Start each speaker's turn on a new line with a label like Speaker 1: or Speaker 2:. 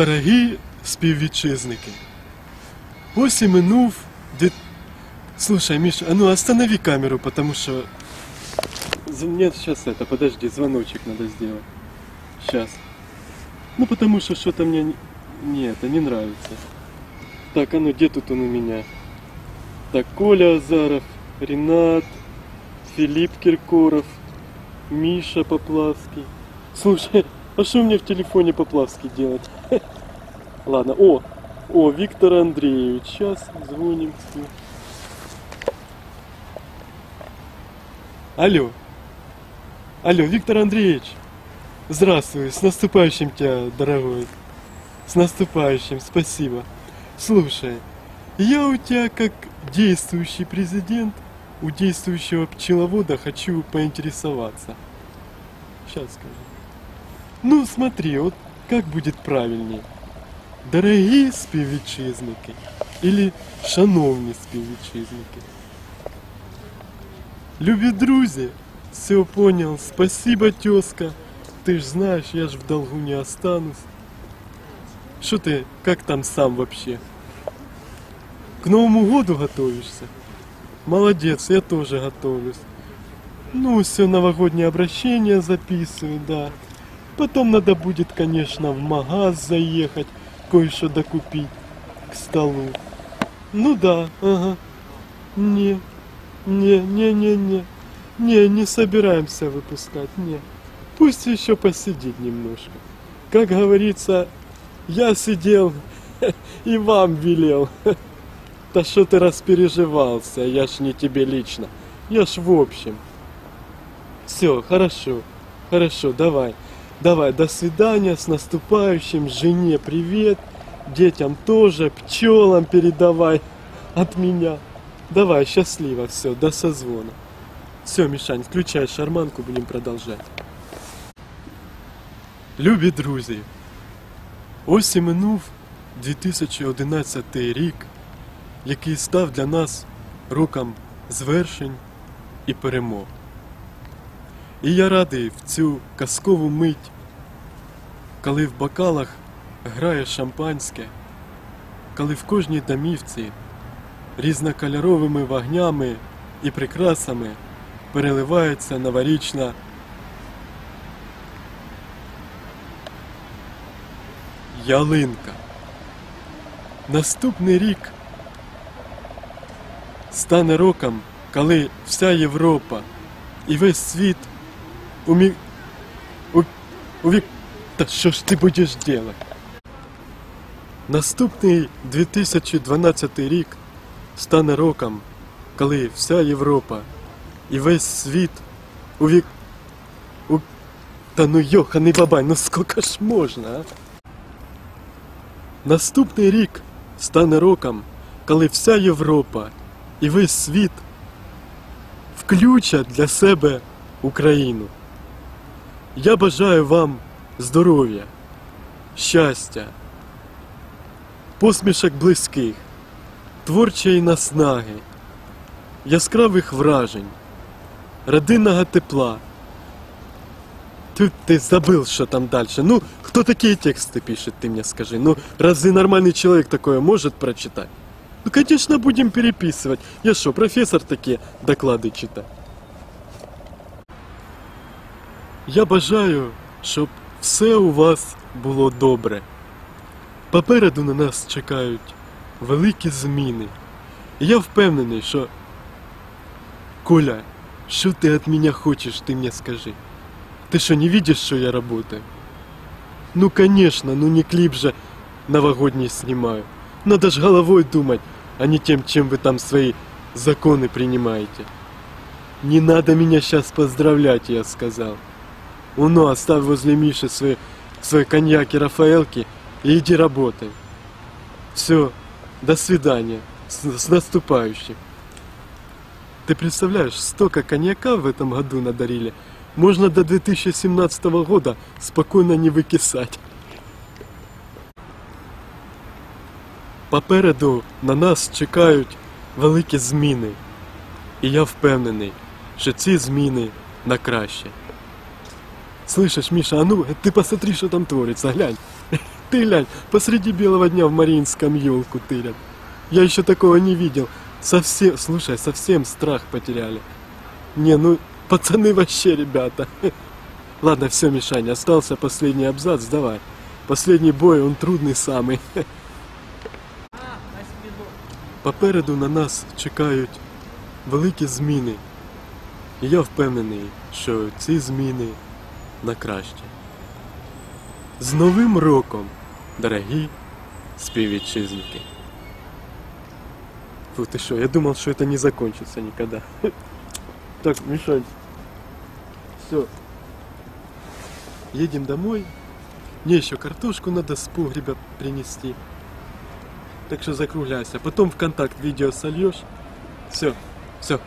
Speaker 1: Дорогі співвітчизники, ось і минув дві... Слушай, Миша, а ну останови камеру, потому что... За- Нет, сейчас это, подожди, звоночек надо сделать. Сейчас. Ну, потому что что-то мне... не- Не, это не нравится. Так, а ну, где тут он у меня? Так, Коля Азаров, Ренат, Филипп Киркоров, Миша Поплавский. Слушай, а что мне в телефоне Поплавский делать? Ладно, о, о, Виктор Андреевич, сейчас звоним. Алло. Алло, Виктор Андреевич. Здравствуй, с наступающим тебя, дорогой. С наступающим, спасибо. Слушай, я у тебя как действующий президент, у действующего пчеловода хочу поинтересоваться. Сейчас скажу. Ну, смотри, вот как будет правильнее. Дорогі співвітчизники или шановні співвітчизники. Любі друзі, все понял, спасибо, тезка. Ты ж знаешь, я ж в долгу не останусь. Что ты, как там сам вообще? К Новому году готовишься? Молодец, я тоже готовлюсь. Ну, все новогоднее обращение записываю, да. Потом надо будет, конечно, в магаз заехать, кое-что докупить к столу. Ну да, ага. Не, не, не, не, не. Не, не собираемся выпускать, не. Пусть еще посидит немножко. Как говорится, я сидел и вам велел. Да что ты распереживался, я ж не тебе лично. Я ж в общем. Все, хорошо, хорошо, давай. Давай, до свидания, с наступающим, жене привет, детям тоже, пчелам передавай от меня. Давай, счастливо, все, до созвона. Все, Мишань, включай шарманку, будем продолжать. Любі друзі, ось і минув 2011 рік, який став для нас роком звершень і перемог. І я радий в цю казкову мить, коли в бокалах грає шампанське, коли в кожній домівці різнокольоровими вогнями і прикрасами переливається новорічна ялинка. Наступний рік стане роком, коли вся Європа і весь світ умі... У... Уві... Та що ж ти будеш делать? Наступний 2012 рік стане роком, коли вся Європа і весь світ увік... У... Та ну йоханий бабай, ну скільки ж можна, а? Наступний рік стане роком, коли вся Європа і весь світ включать для себе Україну. Я бажаю вам здоров'я, щастя, посмішок близьких, творчої наснаги, яскравих вражень, родинного тепла. Тут ты забыл, что там дальше. Ну, кто такие тексты пишет, ты мне скажи. Ну, разве нормальный человек такое может прочитать? Ну, конечно, будем переписывать. Я что, профессор такие доклады читать? Я бажаю, щоб все у вас було добре. Попереду на нас чекають великі зміни. І я впевнений, що Коля, що ти від мене хочеш, ти мені скажи. Ты что, не видишь, что я работаю? Ну, конечно, ну не клип же новогодний снимаю. Надо ж головой думать, а не тем, чем вы там свои законы принимаете. Не надо меня сейчас поздравлять, я сказал. Уно, оставь возле Миши свои, свои коньяки Рафаэлки и иди работай. Все, до свидания, с, с наступающим. Ты представляешь, столько коньяка в этом году надарили, можно до 2017 года спокойно не выкисать. Попереду на нас чекають великі зміни. І я впевнений, що ці зміни на краще. Слышиш, Міша, а ну ти посмотри, що там твориться, глянь. Ты глянь, посреди белого дня в Мариинском елку тырят. Я еще такого не видел. Совсем, слушай, совсем страх потеряли. Не, ну, пацаны вообще, ребята. Ладно, все, Мишаня, остался последний абзац, давай. Последний бой, он трудний самий. Попереду на нас чекають великі зміни. І я впевнений, що ці зміни на краще. З Новим роком, дорогі співвітчизники. Фу, ты что, я думал, что это не закончится никогда. Так, Мишань, все. Едем домой. Мне еще картошку надо с погреба принести. Так что закругляйся. Потом в контакт видео сольешь. Все, все,